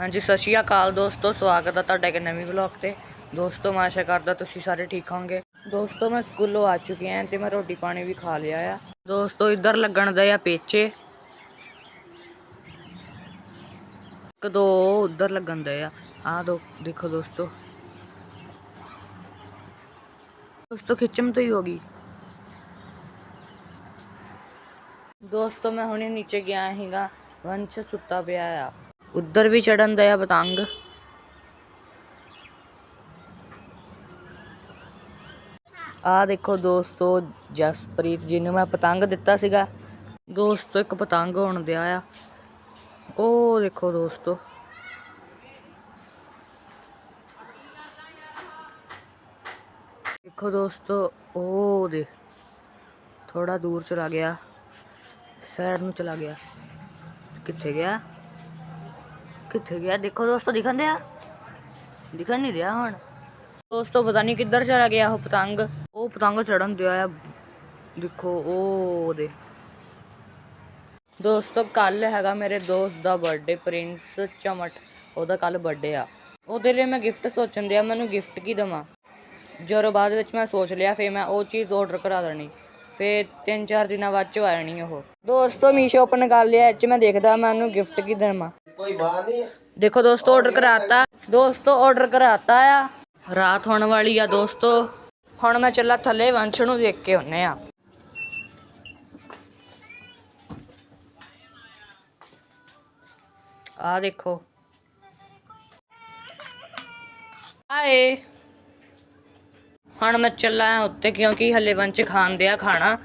ਹਾਂਜੀ, ਸਤਿ ਸ਼੍ਰੀ ਅਕਾਲ ਦੋਸਤੋ, ਸਵਾਗਤ ਹੈ ਤੁਹਾਡਾ ਇੱਕ ਨਵੀਂ ਵਲੌਗ ਤੇ। ਦੋਸਤੋ, ਮੈਂ ਆਸ਼ਾ ਕਰਦਾ ਤੁਸੀਂ ਸਾਰੇ ਠੀਕ ਹੋਵੋਗੇ। ਦੋਸਤੋ, ਮੈਂ ਸਕੂਲੋਂ ਆ ਚੁੱਕੀ ਹਾਂ ਤੇ ਮੈਂ ਰੋਟੀ ਪਾਣੀ ਵੀ ਖਾ ਲਿਆ ਆ। ਦੋਸਤੋ, ਇੱਧਰ ਲੱਗਣ ਦਾ ਆ ਪੇਚੇ। ਇੱਕ, ਦੋ, ਉੱਧਰ ਲੱਗਣ ਦਾ ਆ। ਆ ਦੋ, ਦੇਖੋ ਦੋਸਤੋ। ਦੋਸਤੋ, ਖਿੱਚਮ ਤੋਂ ਹੀ ਹੋ ਗਈ। ਦੋਸਤੋ, ਮੈਂ ਹੁਣੇ ਨੀਚੇ ਗਿਆ ਸੀਗਾ। ਵੰਸ਼ ਸੁੱਤਾ ਪਿਆ ਆ। ਉੱਧਰ ਵੀ ਚੜਨ ਦਿਆ ਪਤੰਗ। ਆ ਦੇਖੋ ਦੋਸਤੋ, ਜਸਪ੍ਰੀਤ ਜੀ ਨੂੰ ਮੈਂ ਪਤੰਗ ਦਿੱਤਾ ਸੀਗਾ। ਦੋਸਤੋ, ਇੱਕ ਪਤੰਗ ਹੋਣ ਦਿਆ ਆ। ਉਹ ਦੇਖੋ ਦੋਸਤੋ। ਦੇਖੋ ਦੋਸਤੋ, ਉਹ ਦੇ ਥੋੜਾ ਦੂਰ ਚਲਾ ਗਿਆ। ਸਾਈਡ ਨੂੰ ਚਲਾ ਗਿਆ। ਕਿੱਥੇ ਗਿਆ? ਕਿੱਥੇ ਗਿਆ? ਦੇਖੋ ਦੋਸਤੋ, ਦਿਖਣ ਦਿਆ? ਦਿਖਣ ਨਹੀਂ ਰਿਹਾ ਹੁਣ। ਦੋਸਤੋ, ਪਤਾ ਨਹੀਂ ਕਿੱਧਰ ਚਲਾ ਗਿਆ ਉਹ ਪਤੰਗ। ਉਹ ਪਤੰਗ ਚੜਨ ਦਿਆ ਆ। ਦੇਖੋ ਉਹ ਦੇ ਦੋਸਤੋ ਕੱਲ ਹੈਗਾ ਮੇਰੇ ਦੋਸਤ ਦਾ ਬਰਥਡੇ ਪ੍ਰਿੰਸ ਚਮਟ। ਉਹਦਾ ਕੱਲ ਬਰਥਡੇ ਆ। ਉਹਦੇ ਲਈ ਮੈਂ ਗਿਫਟ ਸੋਚਣ ਦਿਆ, ਮੈਨੂੰ ਗਿਫਟ ਕੀ ਦਵਾਂ? ਜਦੋਂ ਬਾਅਦ ਵਿੱਚ ਮੈਂ ਸੋਚ ਲਿਆ ਫੇ ਮੈਂ ਉਹ ਚੀਜ਼ ਆਰਡਰ ਕਰਾ ਦੇਣੀ। ਫੇ ਤਿੰਨ ਚਾਰ ਦਿਨਾਂ ਬਾਅਦ ਚ ਆ ਜਾਣੀ ਉਹ। ਦੋਸਤੋ ਮੀਸ਼ੋ ਓਪਨ ਕਰ ਲਿਆ ਇਹ ਚ ਮੈਂ ਦੇਖਦਾ ਮੈਨੂੰ ਗਿਫਟ ਕੀ ਦੇਵਾਂ ਕੋਈ ਬਾਤ ਨਹੀਂ ਦੇਖੋ ਦੋਸਤੋ ਆਰਡਰ ਕਰਾਤਾ। ਦੋਸਤੋ ਆਰਡਰ ਕਰਾਤਾ ਆ। ਰਾਤ ਹੋਣ ਵਾਲੀ ਆ ਦੋਸਤੋ। ਹੁਣ ਮੈਂ ਚੱਲਾ ਥੱਲੇ ਵੰਸ਼ ਨੂੰ ਦੇਖ ਕੇ ਆਉਨੇ ਆ। ਆ ਦੇਖੋ। ਆਏ ਹੁਣ ਮੈਂ ਚੱਲਾ ਆ ਉੱਤੇ ਕਿਉਂਕਿ ਹੱਲੇ ਵੰਸ਼ ਖਾਣ ਦਿਆ ਖਾਣਾ।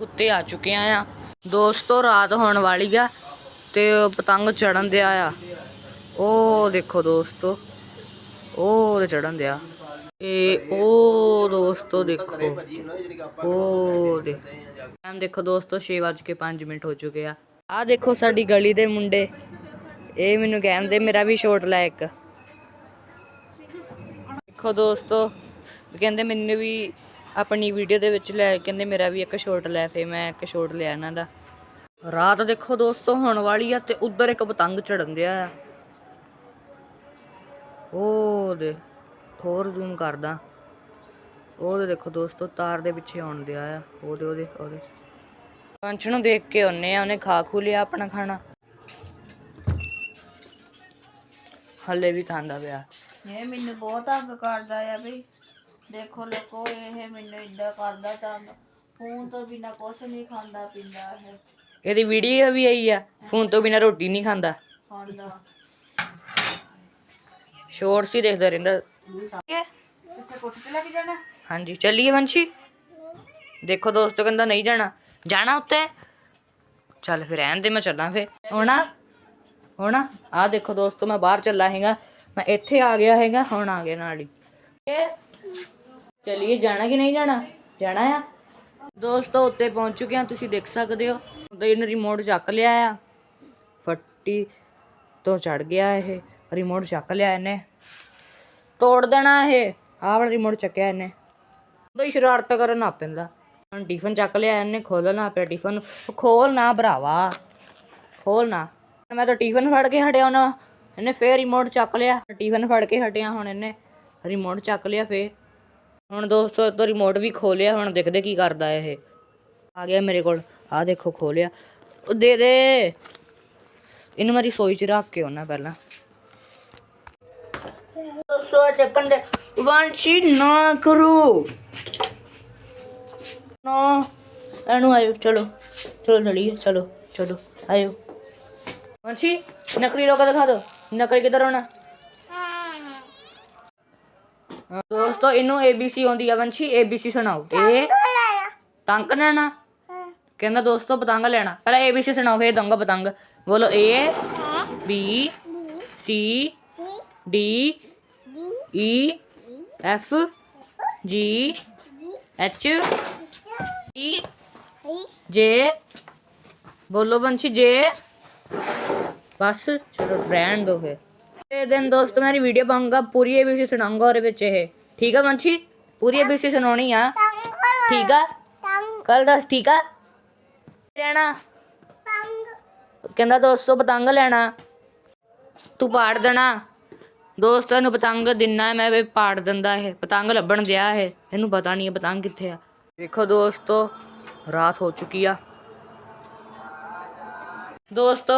ਉੱਤੇ ਆ ਚੁੱਕਿਆ ਆ ਦੋਸਤੋ, ਰਾਤ ਹੋਣ ਵਾਲੀ ਆ ਤੇ ਉਹ ਪਤੰਗ ਚੜਨ ਦਿਆ ਆ। ਉਹ ਦੇਖੋ ਦੋਸਤੋ, ਉਹ ਤੇ ਚੜਨ ਦਿਆ। ਇਹ ਉਹ ਦੋਸਤੋ ਦੇਖੋ, ਉਹ ਟਾਈਮ ਦੇਖੋ ਦੋਸਤੋ 6:05 ਮਿੰਟ ਹੋ ਚੁੱਕੇ ਆ। ਆ ਦੇਖੋ ਸਾਡੀ ਗਲੀ ਦੇ ਮੁੰਡੇ। ਇਹ ਮੈਨੂੰ ਕਹਿੰਦੇ, ਮੇਰਾ ਵੀ ਸ਼ੋਟ ਲੈ ਇੱਕ। ਦੇਖੋ ਦੋਸਤੋ ਕਹਿੰਦੇ ਮੈਨੂੰ ਵੀ ਆਪਣੀ ਵੀਡੀਓ ਦੇ ਵਿੱਚ ਲੈ, ਕਹਿੰਦੇ ਮੇਰਾ ਵੀ ਇੱਕ ਸ਼ੋਟ ਲੈ ਫੇ, ਮੈਂ ਇੱਕ ਸ਼ੋਟ ਲਿਆ ਇਹਨਾਂ ਦਾ। ਰਾਤ ਦੇਖੋ ਦੋਸਤੋ, ਹੋਣ ਵਾਲੀ ਆ ਤੇ ਉੱਧਰ ਇੱਕ ਪਤੰਗ ਚੜਨ ਦਿਆ ਆ। ਉਹ ਦੇ, ਹੋਰ ਜ਼ੂਮ ਕਰਦਾ। ਉਹ ਦੇਖੋ ਦੋਸਤੋ, ਤਾਰ ਦੇ ਪਿੱਛੇ ਆਉਣ ਦਿਆ ਆ। ਉਹਦੇ ਉਹਦੇ ਉਹਦੇ ਪੰਚ ਨੂੰ ਦੇਖ ਕੇ ਆਉਨੇ ਆ, ਉਹਨੇ ਖਾ ਖੂ ਲਿਆ ਆਪਣਾ ਖਾਣਾ। ਹੱਲੇ ਵੀ ਖਾਂਦਾ ਪਿਆ। ਇਹ ਮੈਨੂੰ ਬਹੁਤ ਅੱਗ ਕਰਦਾ ਆ ਬਈ। ਦੇਖੋ ਲੋਕੋ ਇਹ ਮੈਨੂੰ ਇਦਾਂ ਕਰਦਾ ਤੰਗ ਫੋਨ ਤੋਂ ਬਿਨਾ ਕੁਛ ਨਹੀਂ ਖਾਂਦਾ ਪੀਂਦਾ ਇਹ। ਇਹਦੀ ਵੀਡੀਓ ਵੀ ਆਈ ਆ ਫੋਨ ਤੋਂ ਬਿਨਾ ਰੋਟੀ ਨਹੀਂ ਖਾਂਦਾ। ਖਾਂਦਾ। ਸ਼ੋਰਟਸ ਹੀ ਦੇਖਦਾ ਰਹਿੰਦਾ। ਕਿੱਥੇ ਕੁੱਟ ਤੇ ਲੱਗ ਜਾਣਾ? ਹਾਂਜੀ ਚੱਲੀਏ ਵੰਸ਼ੀ। ਦੇਖੋ ਦੋਸਤੋ ਕਹਿੰਦਾ ਨਹੀਂ ਜਾਣਾ। ਜਾਣਾ ਉੱਤੇ? ਚੱਲ ਫਿਰ ਰਹਿਣ ਦੇ ਮੈਂ ਚੱਲਾਂ ਫੇ ਹੋਣਾ? ਹੋਣਾ? ਆ ਦੇਖੋ ਦੋਸਤੋ ਮੈਂ ਬਾਹਰ ਚੱਲਾ ਹੈਗਾ। ਮੈਂ ਇੱਥੇ ਆ ਗਿਆ ਹੈਗਾ ਹੁਣ ਆ ਗਿਆ ਨਾਲ ਹੀ। ਇਹ? ਚੱਲੀਏ, ਜਾਣਾ ਕਿ ਨਹੀਂ ਜਾਣਾ? ਜਾਣਾ ਆ? ਦੋਸਤੋ ਉੱਤੇ ਪਹੁੰਚ ਚੁੱਕੇ ਹਾਂ ਤੁਸੀਂ ਦੇਖ ਸਕਦੇ ਹੋ। ਉਹਦਾ ਇਹਨੇ ਰਿਮੋਟ ਚੱਕ ਲਿਆ ਆ। ਫੱਟੀ ਤੋਂ ਚੜ ਗਿਆ ਇਹ। ਰਿਮੋਟ ਚੱਕ ਲਿਆ ਇਹਨੇ। ਤੋੜ ਦੇਣਾ ਇਹ। ਆਹ ਵਾਲਾ ਰਿਮੋਟ ਚੱਕਿਆ ਇਹਨੇ। ਉਹਦਾ ਸ਼ਰਾਰਤ ਕਰਨ ਆ ਪੈਂਦਾ। ਹੁਣ ਟਿਫਨ ਚੱਕ ਲਿਆ ਇਹਨੇ ਖੋਲਣਾ ਪਿਆ ਟਿਫਨ ਖੋਲ ਨਾ ਭਰਾਵਾ। ਖੋਲ ਨਾ। ਮੈਂ ਤਾਂ ਟਿਫਨ ਫੜ ਕੇ ਹਟਿਆ ਉਹਨਾਂ ਇਹਨੇ ਫੇਰ ਰਿਮੋਟ ਚੱਕ ਲਿਆ। ਟਿਫਨ ਫੜ ਕੇ ਹਟਿਆ ਹੁਣ ਇਹਨੇ। ਰਿਮੋਟ ਚੱਕ ਲਿਆ ਫੇਰ। ਹੁਣ ਦੋਸਤੋ ਤੋਂ ਰਿਮੋਟ ਵੀ ਖੋਲਿਆ, ਹੁਣ ਦੇਖਦੇ ਕੀ ਕਰਦਾ ਇਹ। ਆ ਗਿਆ ਮੇਰੇ ਕੋਲ। ਆ ਦੇਖੋ, ਖੋਲਿਆ। ਉਹ ਦੇ ਦੇ। ਇਹਨੂੰ ਮੇਰੀ ਸੋਈ ਚ ਰੱਖ ਕੇ ਆਉਣਾ ਪਹਿਲਾਂ। ਦੋਸਤੋ ਚੱਕਣ ਦੇ। ਵਾਂਸ਼ੀ ਨਾ ਕਰੋ। ਨਾ। ਇਹਨੂੰ ਆਇਓ, ਚਲੋ। ਚਲੋ, ਚਲੀਏ। ਚਲੋ ਚਲੋ। ਆਇਓ। ਵਾਂਸ਼ੀ ਨਕਲੀ ਲੋਕ ਦਿਖਾ ਦੋ ਨਕਲੀ ਕਿੱਧਰ ਹੋਣਾ ਦੋਸਤੋ ਇਹਨੂੰ ABC ਆਉਂਦੀ ਆ ਵੰਸ਼ੀ ABC ਸੁਣਾਓ। ਇਹ ਤੰਕ ਲੈਣਾ? ਕਹਿੰਦਾ ਦੋਸਤੋ ਪਤੰਗ ਲੈਣਾ। ਪਹਿਲਾਂ ABC ਸੁਣਾਓ ਫੇਰ ਦਊਂਗਾ ਪਤੰਗ। ਬੋਲੋ A B C D E F G H E J ਬੋਲੋ ਬੰਸ਼ੀ ਜੇ ਬਸ ਚਲੋ ਰਹਿਣ ਦੋ ਫੇ ਇਹ ਦਿਨ ਦੋਸਤ, ਮੇਰੀ ਵੀਡੀਓ ਪਾਉਂਗਾ ਪੂਰੀ ਏਬੀਸੀ ਸੁਣਾਉਂਗਾ ਉਹਦੇ ਵਿੱਚ ਇਹ। ਠੀਕ ਆ ਬੰਸ਼ੀ ਪੂਰੀ ਏਬੀਸੀ ਸੁਣਾਉਣੀ ਆ। ਠੀਕ ਆ? ਕੱਲ ਦੱਸ, ਠੀਕ ਆ? ਰਹਿਣਾ ਕਹਿੰਦਾ ਦੋਸਤੋ, ਪਤੰਗ ਲੈਣਾ। ਤੂੰ ਪਾੜ ਦੇਣਾ। ਦੋਸਤਾਂ ਨੂੰ ਪਤੰਗ ਦਿਨਾ ਮੈਂ ਵੀ ਪਾੜ ਦਿੰਦਾ ਇਹ। ਪਤੰਗ ਲੱਭਣ ਗਿਆ ਇਹ। ਇਹਨੂੰ ਪਤਾ ਨਹੀਂ ਪਤੰਗ ਕਿੱਥੇ ਆ। ਵੇਖੋ ਦੋਸਤੋ, ਰਾਤ ਹੋ ਚੁੱਕੀ ਆ। ਦੋਸਤੋ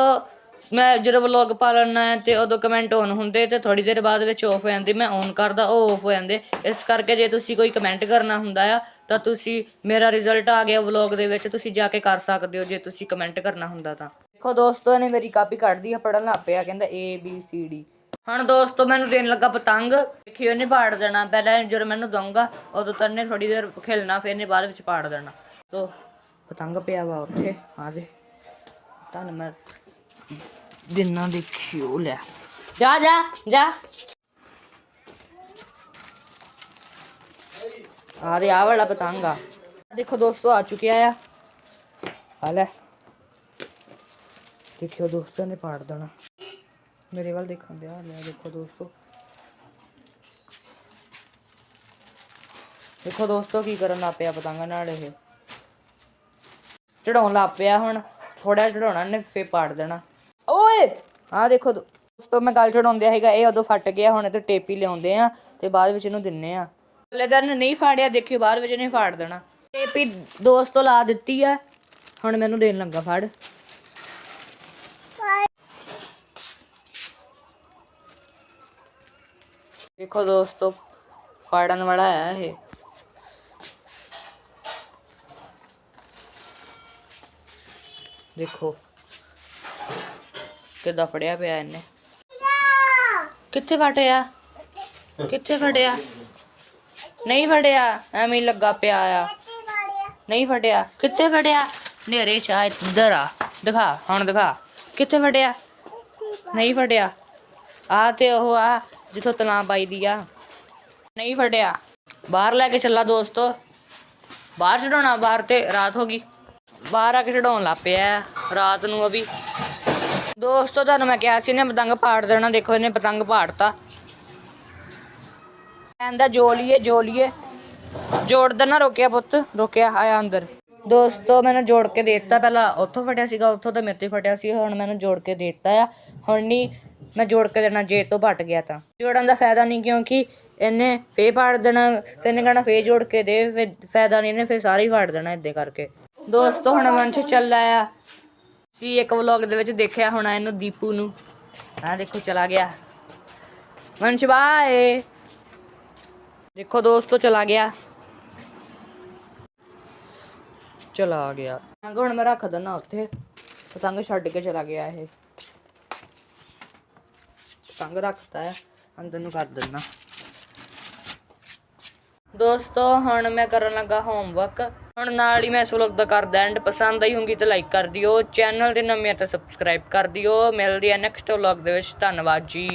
ਮੈਂ ਜਦੋਂ ਵਲੌਗ ਪਾ ਲੈਣਾ ਤੇ ਉਦੋਂ ਕਮੈਂਟ ਔਨ ਹੁੰਦੇ ਤੇ ਥੋੜੀ ਦੇਰ ਬਾਅਦ ਵਿੱਚ ਆਫ ਹੋ ਜਾਂਦੇ ਮੈਂ ਔਨ ਕਰਦਾ ਉਹ ਆਫ ਹੋ ਜਾਂਦੇ। ਇਸ ਕਰਕੇ ਜੇ ਤੁਸੀਂ ਕੋਈ ਕਮੈਂਟ ਕਰਨਾ ਹੁੰਦਾ ਆ ਤਾਂ ਤੁਸੀਂ ਮੇਰਾ ਰਿਜ਼ਲਟ ਆ ਗਿਆ ਵਲੌਗ ਦੇ ਵਿੱਚ ਤੁਸੀਂ ਜਾ ਕੇ ਕਰ ਸਕਦੇ ਹੋ ਜੇ ਤੁਸੀਂ ਕਮੈਂਟ ਕਰਨਾ ਹੁੰਦਾ ਤਾਂ। ਦੇਖੋ ਦੋਸਤੋ ਇਹਨੇ ਮੇਰੀ ਕਾਪੀ ਕੱਢਦੀ ਆ ਪੜਨ ਲੱਗ ਪਿਆ ਕਹਿੰਦਾ A B C D ਹੁਣ ਦੋਸਤੋ ਮੈਨੂੰ ਦੇਣ ਲੱਗਾ ਪਤੰਗ। ਦੇਖਿਓ ਇਹਨੇ ਪਾੜ ਦੇਣਾ। ਪਹਿਲਾਂ ਜਦੋਂ ਮੈਨੂੰ ਦਊਂਗਾ ਉਦੋਂ ਤਾਂ ਇਹਨੇ ਥੋੜੀ ਦੇਰ ਖੇਲਣਾ ਫਿਰ ਇਹਨੇ ਬਾਅਦ ਵਿੱਚ ਪਾੜ ਦੇਣਾ। ਤੋ ਪਤੰਗ ਪਿਆ ਵਾ ਉੱਥੇ ਆ ਦੇ। ਤੁਹਾਨੂੰ ਮੈਂ ਦਿਨਾਂ ਦੇਖਿਓ ਲੈ ਜਾ ਜਾ ਜਾ। ਆ ਰੇ ਵਾਲਾ ਪਤੰਗ। ਦੇਖੋ ਦੋਸਤੋ, ਆ ਚੁੱਕਿਆ ਆ। ਆ ਲੈ। ਦੇਖਿਓ ਦੋਸਤੋ ਨੇ ਪਾੜ ਦੇਣਾ। ਮੇਰੇ ਵੱਲ ਦੇਖਣ ਦਿਆ ਲੈ ਦੇਖੋ ਦੋਸਤੋ। ਦੇਖੋ ਦੋਸਤੋ, ਕੀ ਕਰਨ ਲੱਗ ਪਿਆ ਪਤੰਗਾਂ ਨਾਲ ਇਹ। ਚੜਾਉਣ ਲੱਗ ਪਿਆ ਹੁਣ। ਥੋੜਾ ਚੜਾਉਣਾ ਨੇ ਫੇ ਪਾੜ ਦੇਣਾ। ਆਹ ਦੇਖੋ ਦੋਸਤੋ ਮੈਂ ਗੱਲ ਚੜਾਉਂਦਿਆ ਹੈਗਾ, ਇਹ ਉਦੋਂ ਫਟ ਗਿਆ, ਹੁਣ ਤੇ ਟੇਪੀ ਲਿਆਉਂਦੇ ਆ ਤੇ ਬਾਅਦ ਵਿੱਚ ਇਹਨੂੰ ਦਿੰਨੇ ਆ। ਲੈਦਰ ਨਹੀਂ ਫਾੜਿਆ, ਦੇਖਿਓ ਬਾਅਦ ਵਿੱਚ ਇਹਨੇ ਫਾੜ ਦੇਣਾ। ਟੇਪੀ ਦੋਸਤੋ ਲਾ ਦਿੱਤੀ ਆ, ਹੁਣ ਮੈਨੂੰ ਦੇਣ ਲੱਗਾ, ਫੜ। ਦੇਖੋ ਦੋਸਤੋ, ਫਾੜਨ ਵਾਲਾ ਹੈ ਇਹ। ਦੇਖੋ। ਕਿੱਦਾਂ ਫੜਿਆ ਪਿਆ ਇਹਨੇ? ਕਿੱਥੇ ਫਟਿਆ? ਕਿੱਥੇ ਫੜਿਆ ਨਹੀਂ ਫੜਿਆ ਐਵੇਂ ਲੱਗਾ ਪਿਆ ਆ। ਨਹੀਂ ਫੜਿਆ ਕਿੱਥੇ ਫੜਿਆ ਨੇਰੇ ਚਾ ਇੱਧਰ ਆ। ਦਿਖਾ, ਹੁਣ ਦਿਖਾ। ਕਿੱਥੇ ਫੜਿਆ ਨਹੀਂ ਫੜਿਆ ਆ ਤੇ ਉਹ ਆ, ਜਿੱਥੋਂ ਤਲਾਂ ਪਾਈ ਦੀ ਆ। ਨਹੀਂ ਫੜਿਆ ਬਾਹਰ ਲੈ ਕੇ ਚੱਲਾ ਦੋਸਤੋ। ਬਾਹਰ ਚੜਾਉਣਾ ਬਾਹਰ ਤੇ ਰਾਤ ਹੋ ਗਈ। ਬਾਹਰ ਆ ਕੇ ਚੜਾਉਣ ਲੱਗ ਪਿਆ। ਰਾਤ ਨੂੰ ਅਭੀ ਦੋਸਤੋ, ਤੁਹਾਨੂੰ ਮੈਂ ਕਿਹਾ ਸੀ ਇਹਨੇ ਪਤੰਗ ਪਾੜ ਦੇਣਾ, ਦੇਖੋ ਇਹਨੇ ਪਤੰਗ ਪਾੜਤਾ। ਕਹਿੰਦਾ ਜੋ ਲਈਏ ਜੋ ਲਈਏ ਜੋੜ ਦੇਣਾ ਰੋਕਿਆ ਪੁੱਤ, ਰੋਕਿਆ, ਆਇਆ ਅੰਦਰ। ਦੋਸਤੋ, ਮੈਨੂੰ ਜੋੜ ਕੇ ਦੇਤਾ। ਪਹਿਲਾਂ ਉੱਥੋਂ ਫਟਿਆ ਸੀਗਾ, ਉੱਥੋਂ ਤਾਂ ਮੇਰੇ ਤੇ ਫਟਿਆ ਸੀ। ਹੁਣ ਮੈਨੂੰ ਜੋੜ ਕੇ ਦੇਤਾ ਆ। ਹੁਣ ਨਹੀਂ ਮੈਂ ਜੋੜ ਕੇ ਦੇਣਾ, ਜੇ ਤੋਂ ਪਟ ਗਿਆ ਤਾਂ। ਜੋੜਨ ਦਾ ਫਾਇਦਾ ਨਹੀਂ ਕਿਉਂਕਿ ਇਹਨੇ ਫੇ ਪਾੜ ਦੇਣਾ, ਫਿਰ ਇਹਨੇ ਕਹਣਾ ਫੇ ਜੋੜ ਕੇ ਦੇ, ਫਿਰ ਫਾਇਦਾ ਨਹੀਂ ਇਹਨੇ ਫਿਰ ਸਾਰੇ ਹੀ ਪਾੜ ਦੇਣਾ, ਏਦਾਂ ਕਰਕੇ। ਦੋਸਤੋ, ਹੁਣ ਵੰਸ਼ ਚੱਲ ਆ ਸੀ ਇੱਕ ਵਲੌਗ ਦੇ ਵਿੱਚ ਦੇਖਿਆ ਹੋਣਾ ਇਹਨੂੰ ਦੀਪੂ ਨੂੰ? ਆ ਦੇਖੋ, ਚਲਾ ਗਿਆ। ਵੰਸ਼ ਬਾਏ। ਦੇਖੋ ਦੋਸਤੋ, ਚਲਾ ਗਿਆ। ਚਲਾ ਗਿਆ। ਪਤੰਗ ਹੁਣ ਮੈਂ ਰੱਖ ਦਿੰਦਾ ਉੱਥੇ। ਪਤੰਗ ਛੱਡ ਕੇ ਚਲਾ ਗਿਆ ਇਹ। ਪਤੰਗ ਰੱਖਤਾ ਹੈ। ਅੰਦਰ ਨੂੰ ਕਰ ਦਿੰਦਾ। ਦੋਸਤੋ, ਹੁਣ ਮੈਂ ਕਰਨ ਲੱਗਾ ਹੋਮਵਰਕ ਹੁਣ ਨਾਲ ਹੀ ਮੈਂ ਇਸ ਵਲੌਗ ਦਾ ਕਰਦਾ ਐਂਡ ਪਸੰਦ ਆਈ ਹੋਊਗੀ ਤਾਂ ਲਾਈਕ ਕਰ ਦਿਓ ਚੈਨਲ ਦੇ ਨਵੇਂ ਤਾਂ ਸਬਸਕ੍ਰਾਈਬ ਕਰ ਦਿਓ, ਮਿਲਦੀ ਹੈ ਨੈਕਸਟ ਵਲੌਗ ਦੇ ਵਿੱਚ, ਧੰਨਵਾਦ ਜੀ।